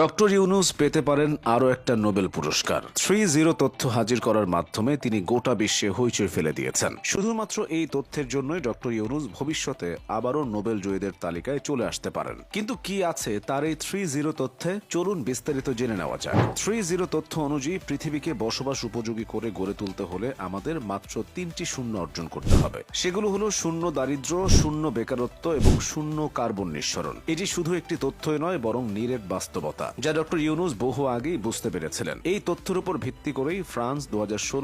Doctor Yunus পেতে পারেন আরও একটা নোবেল পুরস্কার। থ্রি জিরো তথ্য হাজির করার মাধ্যমে তিনি গোটা বিশ্বে হইচই ফেলে দিয়েছেন। শুধুমাত্র এই তথ্যের জন্যই ডক্টর ইউনুস ভবিষ্যতে আবারও নোবেল জয়ীদের তালিকায় চলে আসতে পারেন। কিন্তু কি আছে তার এই থ্রি জিরো তথ্যে? চলুন বিস্তারিত জেনে নেওয়া যাক। থ্রি জিরো তথ্য অনুযায়ী পৃথিবীকে বসবাস উপযোগী করে গড়ে তুলতে হলে আমাদের মাত্র তিনটি শূন্য অর্জন করতে হবে। সেগুলো হলো শূন্য দারিদ্র শূন্য বেকারত্ব এবং শূন্য কার্বন নিঃসরণ। এটি শুধু একটি তথ্যই নয়, বরং নিরেট বাস্তবতা। যা ডক্টর ইউনুস বহু আগেই বুঝতে পেরেছিলেন। এই তথ্যের উপর ভিত্তি করেই ফ্রান্স দু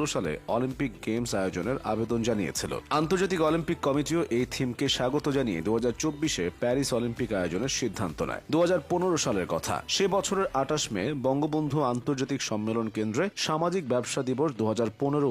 সালে অলিম্পিক গেমস আয়োজনের আবেদন জানিয়েছিল। আন্তর্জাতিক অলিম্পিক কমিটিও এই থিমকে স্বাগত জানিয়ে দু হাজার প্যারিস অলিম্পিক আয়োজনের সিদ্ধান্ত নেয়। দু সালের কথা। সে বছরের আঠাশ মে বঙ্গবন্ধু আন্তর্জাতিক সম্মেলন কেন্দ্রে সামাজিক ব্যবসা দিবস দু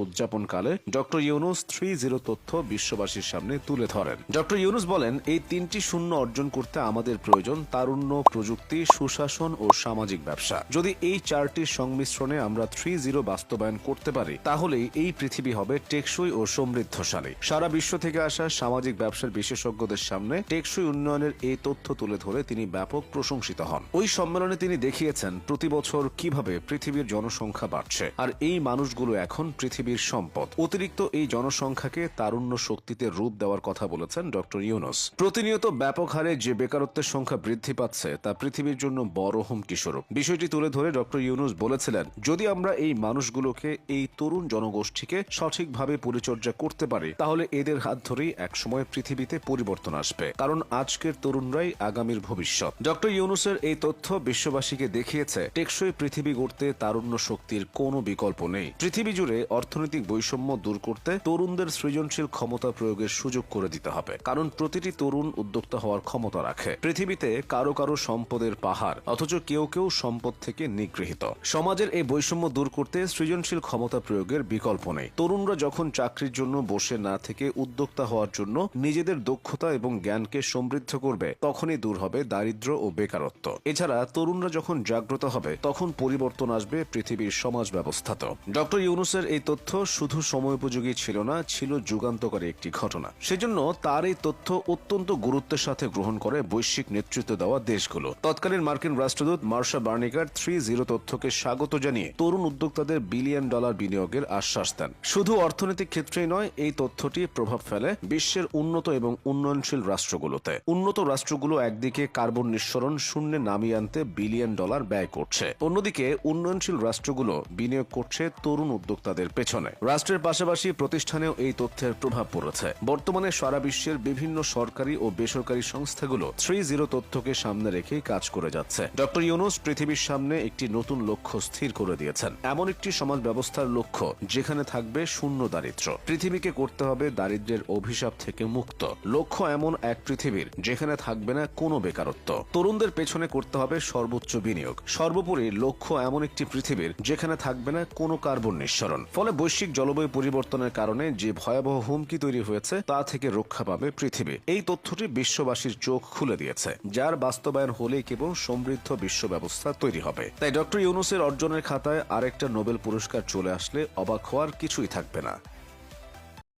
উদযাপনকালে ডক্টর ইউনুস থ্রি জিরো তথ্য বিশ্ববাসীর সামনে তুলে ধরেন। ডক্টর ইউনুস বলেন, এই তিনটি শূন্য অর্জন করতে আমাদের প্রয়োজন তারুণ্য, প্রযুক্তি, সুশাসন ও সামাজিক ব্যবসা। যদি এই চারটির সংমিশ্রণে আমরা থ্রি জিরো বাস্তবায়ন করতে পারি, তাহলেই এই পৃথিবী হবে টেকসই ও সমৃদ্ধশালী। সারা বিশ্ব থেকে আসা সামাজিক ব্যবসার বিশেষজ্ঞদের সামনে টেকসই উন্নয়নের এই তথ্য তুলে ধরে তিনি ব্যাপক প্রশংসিত হন। ওই সম্মেলনে তিনি দেখিয়েছেন প্রতি বছর কীভাবে পৃথিবীর জনসংখ্যা বাড়ছে আর এই মানুষগুলো এখন পৃথিবীর সম্পদ। অতিরিক্ত এই জনসংখ্যাকে তারুণ্য শক্তিতে রূপ দেওয়ার কথা বলেছেন ডক্টর ইউনুস। প্রতিনিয়ত ব্যাপক হারে যে বেকারত্বের সংখ্যা বৃদ্ধি পাচ্ছে, তা পৃথিবীর জন্য বড় হুমকি। স্বরূপ বিষয়টি তুলে ধরে ডক্টর ইউনুস বলেছিলেন, যদি আমরা এই মানুষগুলোকে, এই তরুণ জনগোষ্ঠীকে সঠিকভাবে পরিচর্যা করতে পারি, তাহলে এদের হাত ধরেই একসময় পৃথিবীতে পরিবর্তন আসবে। কারণ আজকের তরুণরাই আগামীর ভবিষ্যৎ। ডক্টর ইউনুসের এই তথ্য বিশ্ববাসীকে দেখিয়েছে, টেকসই পৃথিবী গড়তে তারুণ্য শক্তির কোনো বিকল্প নেই। পৃথিবী জুড়ে অর্থনৈতিক বৈষম্য দূর করতে তরুণদের সৃজনশীল ক্ষমতা প্রয়োগের সুযোগ করে দিতে হবে। কারণ প্রতিটি তরুণ উদ্যোক্তা হওয়ার ক্ষমতা রাখে। পৃথিবীতে কারও কারও সম্পদের পাহাড়, অথচ কেউ কেউ সম্পদ থেকে নিগৃহীত। সমাজের এই বৈষম্য দূর করতে সৃজনশীল ক্ষমতা প্রয়োগের বিকল্প নেই। তরুণরা যখন চাকরির জন্য বসে না থেকে উদ্যোক্তা হওয়ার জন্য নিজেদের দক্ষতা এবং জ্ঞানকে সমৃদ্ধ করবে, তখনই দূর হবে দারিদ্র ও বেকারত্ব। এছাড়া তরুণরা যখন জাগ্রত হবে, তখন পরিবর্তন আসবে পৃথিবীর সমাজ ব্যবস্থাতেও ডক্টর ইউনুসের এই তথ্য শুধু সময়োপযোগী ছিল না, ছিল যুগান্তকারী একটি ঘটনা। সেজন্য তার এই তথ্য অত্যন্ত গুরুত্বের সাথে গ্রহণ করে বৈশ্বিক নেতৃত্ব দেওয়া দেশগুলো। তৎকালীন মার্কিন রাষ্ট্রদূত মার্শা বার্নিকার থ্রি জিরো তথ্যকে স্বাগত জানিয়ে তরুণ উদ্যোক্তাদের বিলিয়ন ডলার বিনিয়োগের আশ্বাস দেন। শুধু অর্থনৈতিক ক্ষেত্রেই নয়, এই তথ্যটি প্রভাব ফেলে বিশ্বের উন্নত এবং উন্নয়নশীল রাষ্ট্রগুলোতে। উন্নত রাষ্ট্রগুলো একদিকে কার্বন নিঃসরণ শূন্যে নামিয়ে আনতে বিলিয়ন ডলার ব্যয় করছে। অন্যদিকে উন্নয়নশীল রাষ্ট্রগুলো বিনিয়োগ করছে তরুণ উদ্যোক্তাদের পেছনে। রাষ্ট্রের পাশাপাশি প্রতিষ্ঠানেও এই তথ্যের প্রভাব পড়েছে। বর্তমানে সারা বিশ্বের বিভিন্ন সরকারি ও বেসরকারি সংস্থাগুলো থ্রি জিরো তথ্যকে সামনে রেখেই কাজ করে যাচ্ছে। ডক্টর ইউনুস পৃথিবীর সামনে একটি নতুন লক্ষ্য স্থির করে দিয়েছেন। এমন একটি সমাজ ব্যবস্থার লক্ষ্য, যেখানে থাকবে শূন্য দারিদ্র পৃথিবীকে করতে হবে দারিদ্র্যের অভিশাপ থেকে মুক্ত। লক্ষ্য এমন এক পৃথিবীর, যেখানে থাকবে না কোনো বেকারত্ব। তরুণদের পেছনে করতে হবে সর্বোচ্চ বিনিয়োগ। সর্বোপরি লক্ষ্য এমন একটি পৃথিবীর, যেখানে থাকবে না কোনো কার্বন নিঃসরণ। ফলে বৈশ্বিক জলবায়ু পরিবর্তনের কারণে যে ভয়াবহ হুমকি তৈরি হয়েছে, তা থেকে রক্ষা পাবে পৃথিবী। এই তথ্যটি বিশ্ববাসীর চোখ খুলে দিয়েছে, যার বাস্তবায়ন হলেই কেবল সমৃদ্ধ বিশ্ব ব্যবস্থা তৈরি হবে। তাই ডক্টর ইউনুসের অর্জনের খাতায় আরেকটা নোবেল পুরস্কার চলে আসলে অবাক হওয়ার কিছুই থাকবে না।